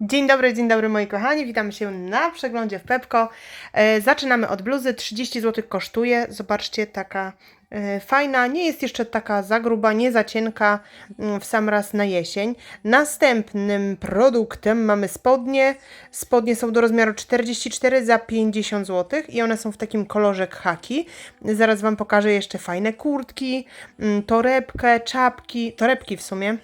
Dzień dobry, dzień dobry moi kochani, witamy się na przeglądzie w Pepko. E, zaczynamy od bluzy, 30 zł kosztuje, zobaczcie, taka e, fajna, nie jest jeszcze taka za gruba, nie za cienka mm, w sam raz na jesień. Następnym produktem mamy spodnie, spodnie są do rozmiaru 44 za 50 zł i one są w takim kolorze khaki. Zaraz Wam pokażę jeszcze fajne kurtki, mm, torebkę, czapki, torebki w sumie.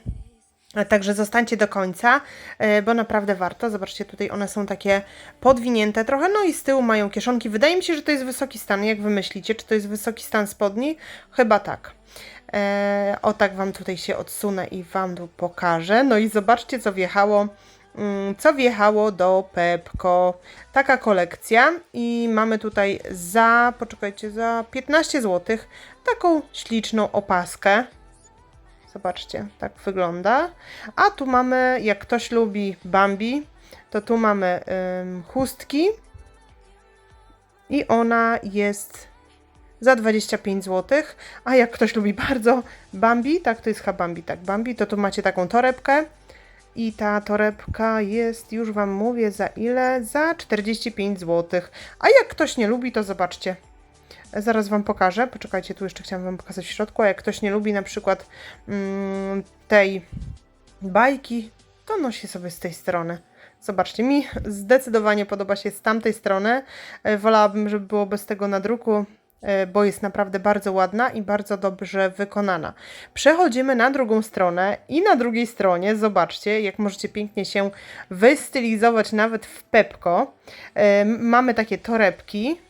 Także zostańcie do końca, e, bo naprawdę warto. Zobaczcie, tutaj one są takie podwinięte trochę, no i z tyłu mają kieszonki. Wydaje mi się, że to jest wysoki stan. Jak wy myślicie, czy to jest wysoki stan spodni? Chyba tak. E, o tak wam tutaj się odsunę i wam tu pokażę. No i zobaczcie, co wjechało. mm, Co wjechało do Pepko. Taka kolekcja i mamy tutaj za, poczekajcie, za 15 zł taką śliczną opaskę. Zobaczcie, tak wygląda. A tu mamy, jak ktoś lubi Bambi, to tu mamy ym, chustki i ona jest za 25 zł. A jak ktoś lubi bardzo Bambi, tak to jest chyba Bambi, tak Bambi, to tu macie taką torebkę. I ta torebka jest, już Wam mówię, za ile? Za 45 zł. A jak ktoś nie lubi, to zobaczcie. Zaraz Wam pokażę. Poczekajcie, tu jeszcze chciałam Wam pokazać w środku. A jak ktoś nie lubi na przykład mm, tej bajki, to nosi sobie z tej strony. Zobaczcie, mi zdecydowanie podoba się z tamtej strony. E, Wolałabym, żeby było bez tego na druku, e, bo jest naprawdę bardzo ładna i bardzo dobrze wykonana. Przechodzimy na drugą stronę i na drugiej stronie, zobaczcie, jak możecie pięknie się wystylizować nawet w Pepko. E, Mamy takie torebki,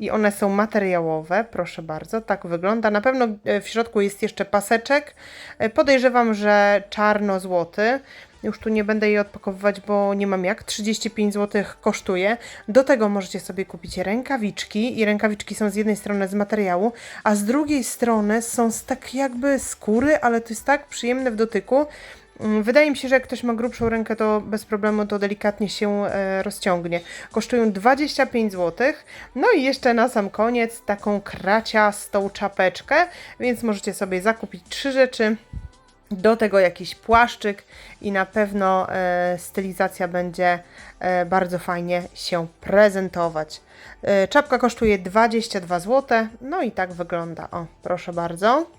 i one są materiałowe, proszę bardzo, tak wygląda. Na pewno e, w środku jest jeszcze paseczek. E, Podejrzewam, że czarno-złoty. Już tu nie będę jej odpakowywać, bo nie mam jak. 35 zł kosztuje. Do tego możecie sobie kupić rękawiczki i rękawiczki są z jednej strony z materiału, a z drugiej strony są z tak jakby skóry, ale to jest tak przyjemne w dotyku. Mm, Wydaje mi się, że jak ktoś ma grubszą rękę, to bez problemu to delikatnie się e, rozciągnie. Kosztują 25 zł. No i jeszcze na sam koniec taką kraciastą czapeczkę, więc możecie sobie zakupić trzy rzeczy. Do tego jakiś płaszczyk i na pewno e, stylizacja będzie e, bardzo fajnie się prezentować. Czapka kosztuje 22 zł. No i tak wygląda. O, proszę bardzo.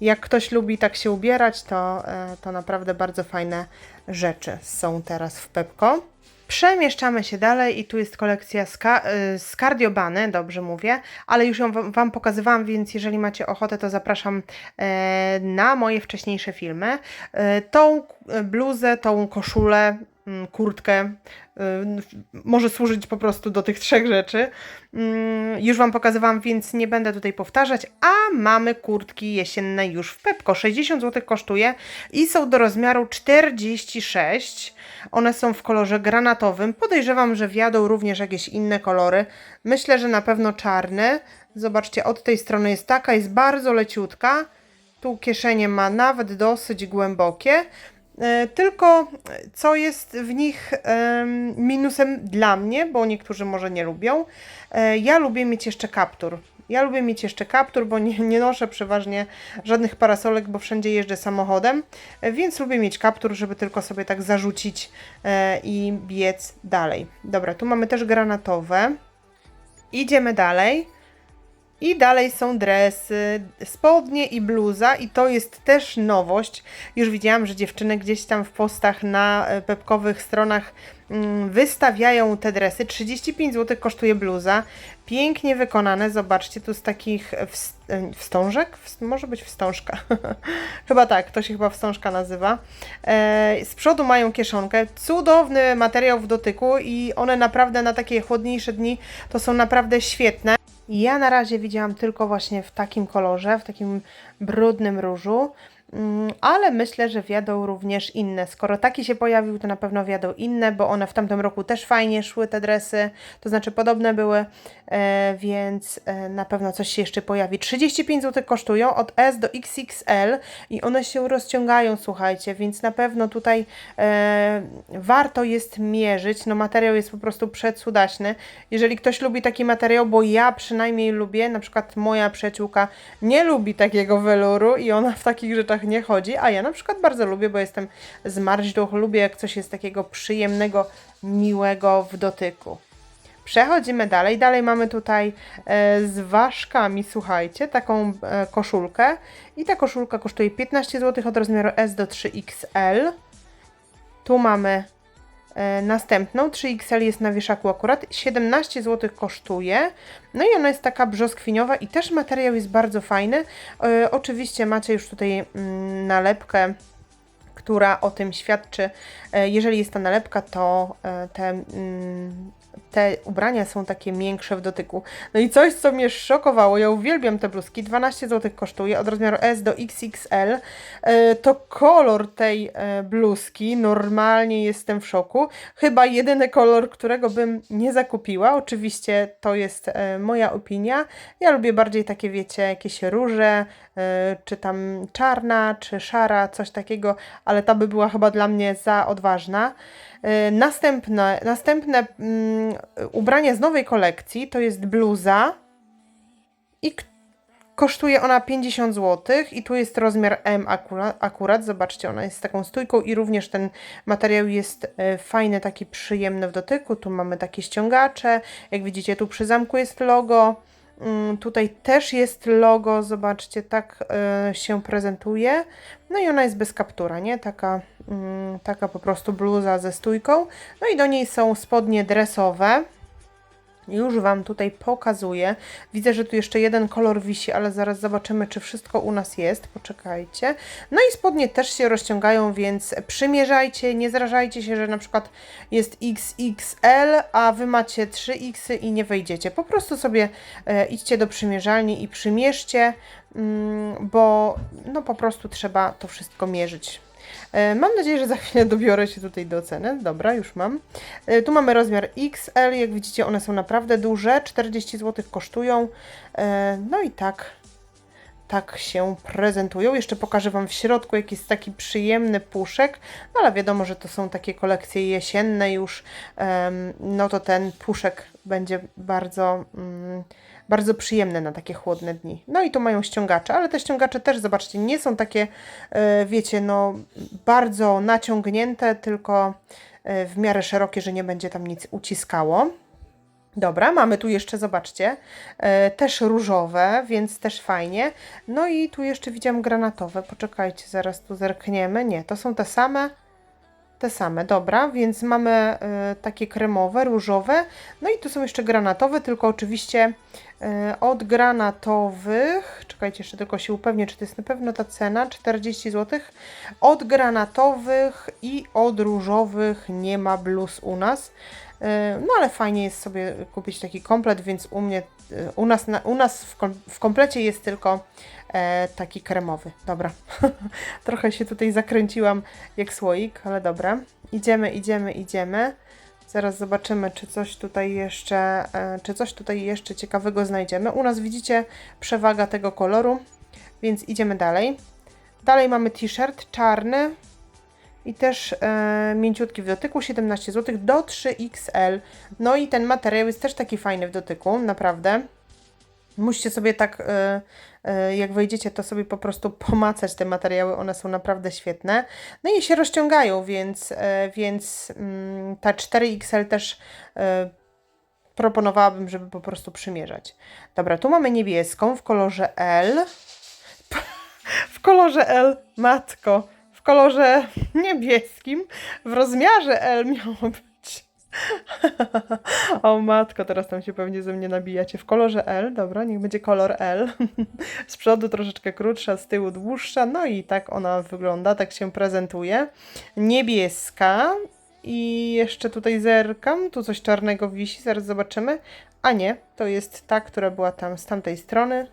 Jak ktoś lubi tak się ubierać, to, e, to naprawdę bardzo fajne rzeczy są teraz w Pepko. Przemieszczamy się dalej i tu jest kolekcja y, z Cardiobany, dobrze mówię, ale już ją wam, pokazywałam, więc jeżeli macie ochotę, to zapraszam e, na moje wcześniejsze filmy. E, tą e, bluzę, tą koszulę, kurtkę y, może służyć po prostu do tych trzech rzeczy. Mm, Już Wam pokazywałam, więc nie będę tutaj powtarzać. A mamy kurtki jesienne już w Pepko. 60 zł kosztuje i są do rozmiaru 46. One są w kolorze granatowym. Podejrzewam, że wjadą również jakieś inne kolory. Myślę, że na pewno czarny. Zobaczcie, od tej strony jest taka, jest bardzo leciutka. Tu kieszenie ma nawet dosyć głębokie. E, Tylko co jest w nich em, minusem dla mnie, bo niektórzy może nie lubią, e, ja lubię mieć jeszcze kaptur. Ja lubię mieć jeszcze kaptur, bo nie, nie noszę przeważnie żadnych parasolek, bo wszędzie jeżdżę samochodem, e, więc lubię mieć kaptur, żeby tylko sobie tak zarzucić i biec dalej. Dobra, tu mamy też granatowe. Idziemy dalej. I dalej są dresy, spodnie i bluza i to jest też nowość. Już widziałam, że dziewczyny gdzieś tam w postach na e, pepkowych stronach mm, wystawiają te dresy. 35 zł kosztuje bluza. Pięknie wykonane, zobaczcie, tu z takich wst- e, wstążek? Wst- może być wstążka. chyba tak, to się chyba wstążka nazywa. E, z przodu mają kieszonkę. Cudowny materiał w dotyku i one naprawdę na takie chłodniejsze dni to są naprawdę świetne. Ja na razie widziałam tylko właśnie w takim kolorze, w takim brudnym różu, ale myślę, że wiadą również inne. Skoro taki się pojawił, to na pewno wiadą inne, bo one w tamtym roku też fajnie szły, te dresy, to znaczy podobne były, e, więc e, na pewno coś się jeszcze pojawi. 35 zł kosztują od S do XXL i one się rozciągają, słuchajcie, więc na pewno tutaj e, warto jest mierzyć. No materiał jest po prostu przecudaśny. Jeżeli ktoś lubi taki materiał, bo ja przynajmniej lubię, na przykład moja przyjaciółka nie lubi takiego weluru i ona w takich rzeczach oczach nie chodzi, a ja na przykład bardzo lubię, bo jestem z marźduch, lubię jak coś jest takiego przyjemnego, miłego w dotyku. Przechodzimy dalej. Dalej mamy tutaj e, z ważkami, słuchajcie, taką e, koszulkę. I ta koszulka kosztuje 15 zł od rozmiaru S do 3XL. Tu mamy następną. 3XL jest na wieszaku akurat. 17 zł kosztuje. No i ona jest taka brzoskwiniowa i też materiał jest bardzo fajny. E, oczywiście macie już tutaj mm, nalepkę która o tym świadczy. E, Jeżeli jest ta nalepka, to e, te, mm, te ubrania są takie miększe w dotyku. No i coś, co mnie szokowało, ja uwielbiam te bluzki, 12 zł kosztuje od rozmiaru S do XXL. E, To kolor tej e, bluzki, normalnie jestem w szoku. Chyba jedyny kolor, którego bym nie zakupiła. Oczywiście to jest e, moja opinia. Ja lubię bardziej takie, wiecie, jakieś róże, czy tam czarna, czy szara, coś takiego, ale ta by była chyba dla mnie za odważna. E, Następne, następne mm, ubranie z nowej kolekcji to jest bluza i kosztuje ona 50 zł i tu jest rozmiar M akurat, akurat. Zobaczcie, ona jest z taką stójką i również ten materiał jest e, fajny, taki przyjemny w dotyku. Tu mamy takie ściągacze, jak widzicie tu przy zamku jest logo. Mm, Tutaj też jest logo, zobaczcie, tak e, się prezentuje. No i ona jest bez kaptura, nie? Taka, mm, taka po prostu bluza ze stójką. No i do niej są spodnie dresowe. Już Wam tutaj pokazuję. Widzę, że tu jeszcze jeden kolor wisi, ale zaraz zobaczymy, czy wszystko u nas jest. Poczekajcie. No i spodnie też się rozciągają, więc przymierzajcie, nie zrażajcie się, że na przykład jest XXL, a Wy macie 3X i nie wejdziecie. Po prostu sobie e, idźcie do przymierzalni i przymierzcie, mm, bo no po prostu trzeba to wszystko mierzyć. E, Mam nadzieję, że za chwilę dobiorę się tutaj do oceny. Dobra, już mam. E, Tu mamy rozmiar XL. Jak widzicie, one są naprawdę duże. 40 zł kosztują. E, No i tak, tak się prezentują. Jeszcze pokażę Wam w środku, jaki jest taki przyjemny puszek. No ale wiadomo, że to są takie kolekcje jesienne już. No to ten puszek będzie bardzo. Bardzo przyjemne na takie chłodne dni. No i tu mają ściągacze, ale te ściągacze też, zobaczcie, nie są takie, e, wiecie, no bardzo naciągnięte, tylko e, w miarę szerokie, że nie będzie tam nic uciskało. Dobra, mamy tu jeszcze, zobaczcie, e, też różowe, więc też fajnie. No i tu jeszcze widziałam granatowe. Poczekajcie, zaraz tu zerkniemy. Nie, to są te same. Te same, dobra, więc mamy e, takie kremowe, różowe. No i tu są jeszcze granatowe, tylko oczywiście e, od granatowych, czekajcie, jeszcze tylko się upewnię, czy to jest na pewno ta cena, 40 zł. Od granatowych i od różowych nie ma bluz u nas. E, No ale fajnie jest sobie kupić taki komplet, więc u mnie, u nas, na, u nas w, kom, w komplecie jest tylko e, taki kremowy. Dobra, trochę się tutaj zakręciłam jak słoik, ale dobra. Idziemy, idziemy, idziemy. Zaraz zobaczymy, czy coś tutaj jeszcze, e, czy coś tutaj jeszcze ciekawego znajdziemy. U nas widzicie przewaga tego koloru, więc idziemy dalej. Dalej mamy t-shirt czarny, i też e, mięciutki w dotyku, 17 zł do 3XL. No i ten materiał jest też taki fajny w dotyku, naprawdę. Musicie sobie tak, e, e, jak wejdziecie, to sobie po prostu pomacać te materiały, one są naprawdę świetne. No i się rozciągają, więc, e, więc mm, ta 4XL też e, proponowałabym, żeby po prostu przymierzać. Dobra, tu mamy niebieską w kolorze L. W kolorze L, matko kolorze niebieskim, w rozmiarze L miało być. o matko, teraz tam się pewnie ze mnie nabijacie. W kolorze L, dobra, niech będzie kolor L. z przodu troszeczkę krótsza, z tyłu dłuższa, no i tak ona wygląda, tak się prezentuje. Niebieska i jeszcze tutaj zerkam, tu coś czarnego wisi, zaraz zobaczymy. A nie, to jest ta, która była tam z tamtej strony,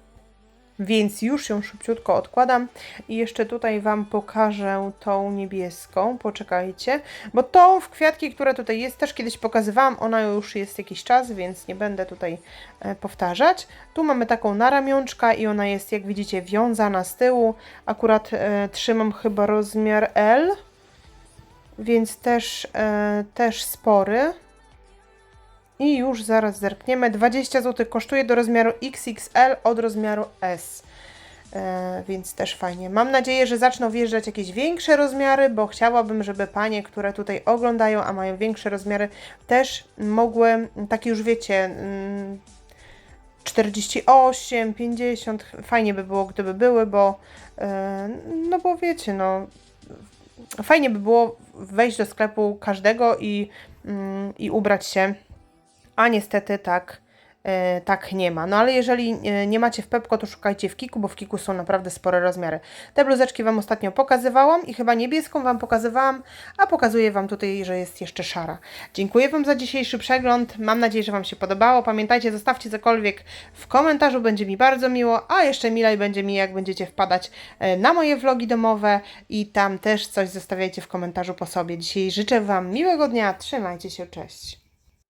więc już ją szybciutko odkładam i jeszcze tutaj Wam pokażę tą niebieską, poczekajcie, bo tą w kwiatki, która tutaj jest, też kiedyś pokazywałam, ona już jest jakiś czas, więc nie będę tutaj e, powtarzać. Tu mamy taką na ramionczka i ona jest, jak widzicie, wiązana z tyłu, akurat e, trzymam chyba rozmiar L, więc też, e, też spory. I już zaraz zerkniemy. 20 zł kosztuje do rozmiaru XXL od rozmiaru S. E, więc też fajnie. Mam nadzieję, że zaczną wjeżdżać jakieś większe rozmiary, bo chciałabym, żeby panie, które tutaj oglądają, a mają większe rozmiary, też mogły, takie już wiecie, mm, 48, 50, fajnie by było, gdyby były, bo e, no bo wiecie, no fajnie by było wejść do sklepu każdego i, mm, i ubrać się, a niestety tak, e, tak nie ma. No ale jeżeli e, nie macie w Pepko, to szukajcie w Kiku, bo w Kiku są naprawdę spore rozmiary. Te bluzeczki Wam ostatnio pokazywałam i chyba niebieską Wam pokazywałam, a pokazuję Wam tutaj, że jest jeszcze szara. Dziękuję Wam za dzisiejszy przegląd. Mam nadzieję, że Wam się podobało. Pamiętajcie, zostawcie cokolwiek w komentarzu, będzie mi bardzo miło, a jeszcze milej będzie mi, jak będziecie wpadać e, na moje vlogi domowe i tam też coś zostawiajcie w komentarzu po sobie. Dzisiaj życzę Wam miłego dnia, trzymajcie się, cześć.